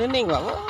นิ่งๆว่ะ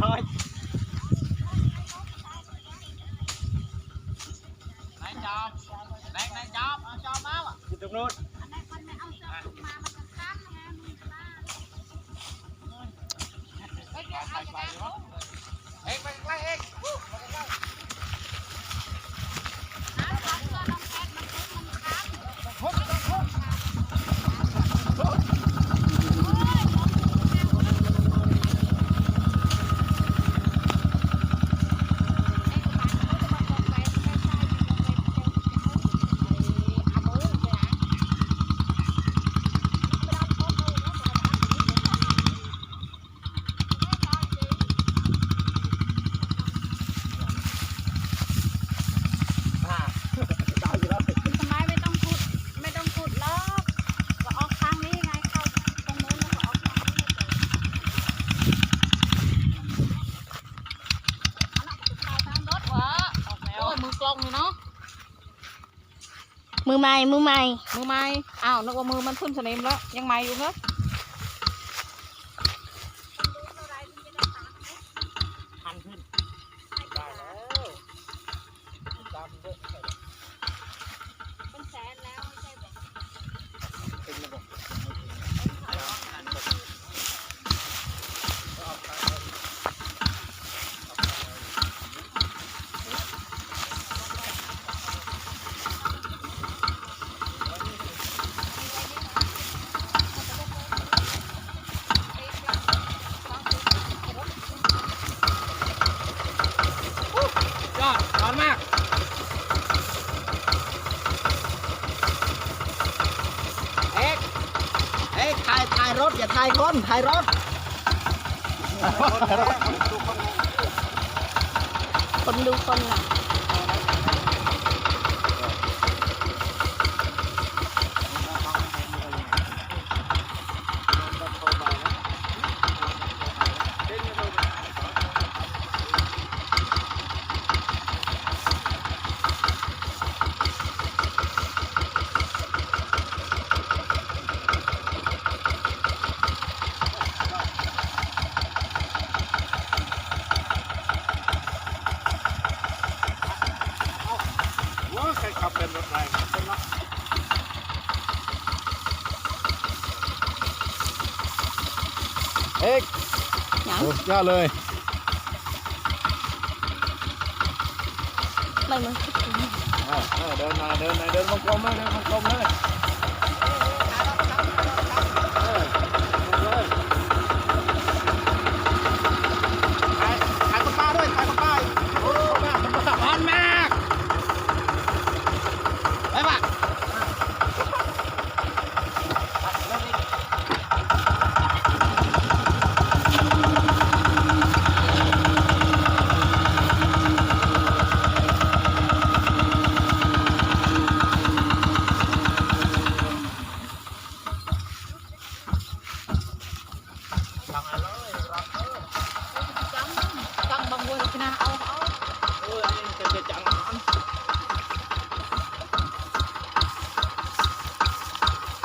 โอ้ยเฮ้ยไหนจอบไหนไหนจอบเอาจอบมาว่ะอยู่ตรงนู้น เอ็กไปใกล้เอ็ก อ่าได้อยู่แล้ว ทำไมไม่ต้องขุดไม่ต้องขุดหรอกก็ออกทางนี้ไงเข้าตรงนู้นแล้วก็ออกทางนี้เลยเข้าทางรถวะออกแล้ว โอ้ยมือกลองอยู่เนาะ มือใหม่มือใหม่มือไม้อ้าวนึกว่ามือมันขึ้นสนิมแล้วยังใหม่อยู่เนอะหันขึ้น ได้แล้วตามด้วย เป็นแสนแล้วไม่ใช่แบบ เป็นระบบ ยอดร้อนมาก เอ็กเอ็กถ่ายถ่ายรถอย่าถ่ายคนถ่ายรถ คนดูคนน่ะ ว้าใครขับเป็นรถแรงเป็นรถ เอ็กหยังโอ้ยอดเลยไม่มันคิดถึงอ่าอ่าเดินมาเดินมาเดินวงกลมเลยเดินวงกลมเลยเออเลย ถ่ายถ่ายคนป้าด้วยถ่ายคนป้าอีกโอ้คนป้าคนป้า ร้อนมากไปป่ะ นะเอาเอา โอ้ยอันนี้จะจังมัน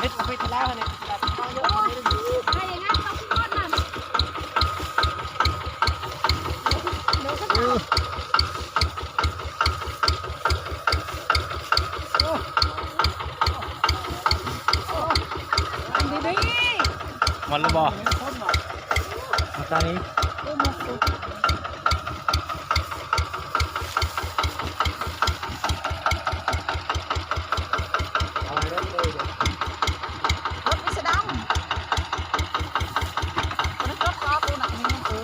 เฮ็ดไปลาะเนี่ยแบบต้องเยอะกว่านี้อมาอย่างนั้นเขาขึ้นรถน่ะเดี๋ยวก็จะเอาอันดีดีมันเลยบ่ตอนนี้ ดูหมดดู เอาเริ่มเลยเดี๋ยว รถวิสดำคนนั้นรถคอปูหนักนี่มันคือ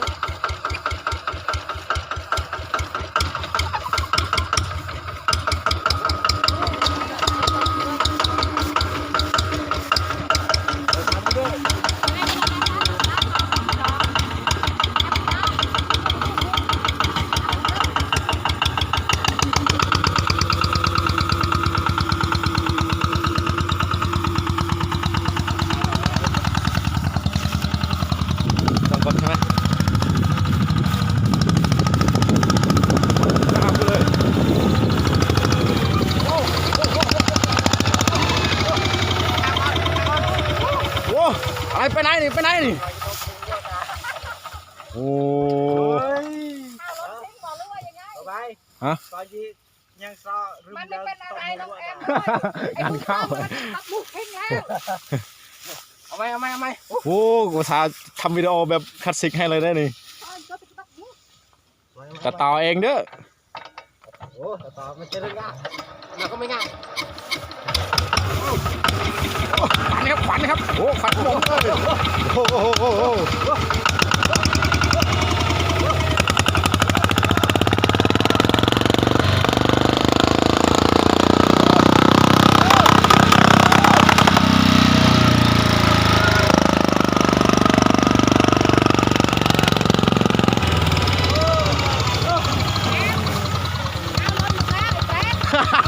ต้องกดใช่ไหมนะครับเลยโอ้อะไรไปไหนนี่ไปไหนนี่ โอ้เอารถทิ้งบอกเลยว่ายังไงเอาไปฮะตอนที่ยังซอรึมมันไม่เป็นอะไรน้องแอมงานเข้ามันตับบุกทิ้งแล้วเอาไหมเอาไหมเอาไหมโอ้กูสาทำวิดีโอแบบคลาสสิกให้เลยได้นี่ก็เป็นตับบุกตัดต่อเองเด้อโอ้ต่อต่อมันจะเรื่องง่ายมันก็ไม่ง่ายขวัญครับขวัญครับโอ้ขวัญผมเลยโอ้โหโอ้โหโอ้โห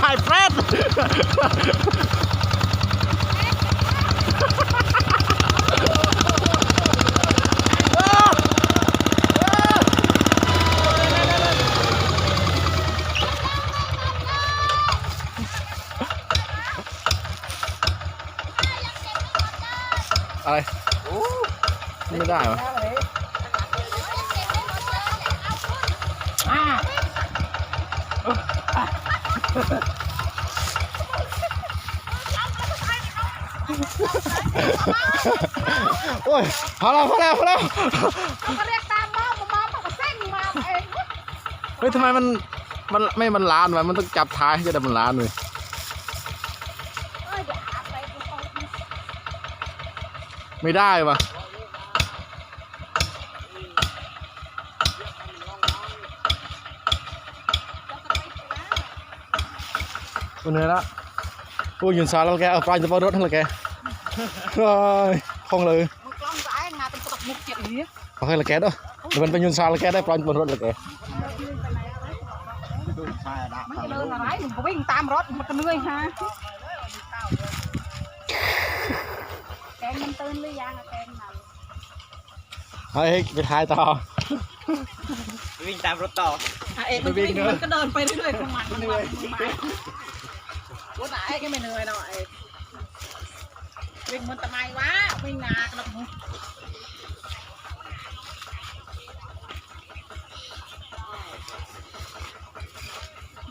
ไอ้เฟรดอะไรไม่ได้วะ โอ้ยพอแล้วพอแล้วพอแล้วเขาเรียกตามมองมองมันก็เส้นมาเองเฮ้ยทำไมมันมันไม่มันล้านวะมันต้องจับท้ายให้จะได้มันล้านเลยเอ้ยอย่าหาไปกูเอาไม่ได้วะ กูเหนื่อยละโอ้ยยืนสายแล้วแกเอาปลายจะปารถให้เลยแกเฮ้ยคงเลยมึงกล้องซ้ายงานเป็นตับบุกเจ็บนี้เอาให้ละแกด้วยเดี๋ยวมันไปยืนสายแล้วแกได้ปลายจะปารถเลยแกดูชายละมันจะเดินอะไรมึงก็วิ่งตามรถมันก็เหนื่อยฮะแกงมันตื่นหรือยังอะแกงมันเฮ้ยไปถ่ายต่อวิ่งตามรถต่ออะเอ็มันวิ่งมันก็เดินไปเรื่อยๆของมันมันมันมัน วันไหนก็ไม่เหนื่อยหน่อยวิ่งมันทำไมวะวิ่งนากระมึง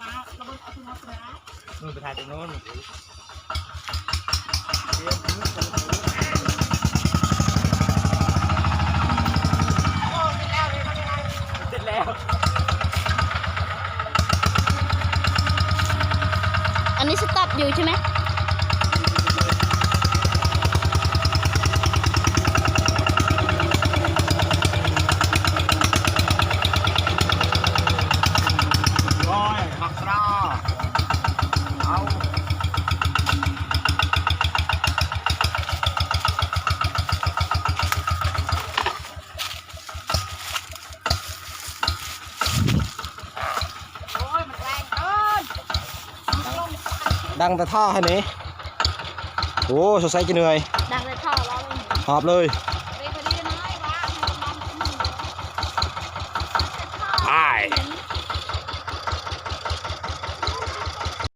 มาระเบิดเอาที่รถนะนู่นไปถ่ายตรงนู้นเสร็จแล้ว อยู่ใช่ไหม ร้อยหักรอเอา โอ้ยมันแรงเกินมันลง ดังแต่ท่อให้นี้โอ้สดใสจะเหนื่อยดังเลยท่อร้องเลยหอบเลย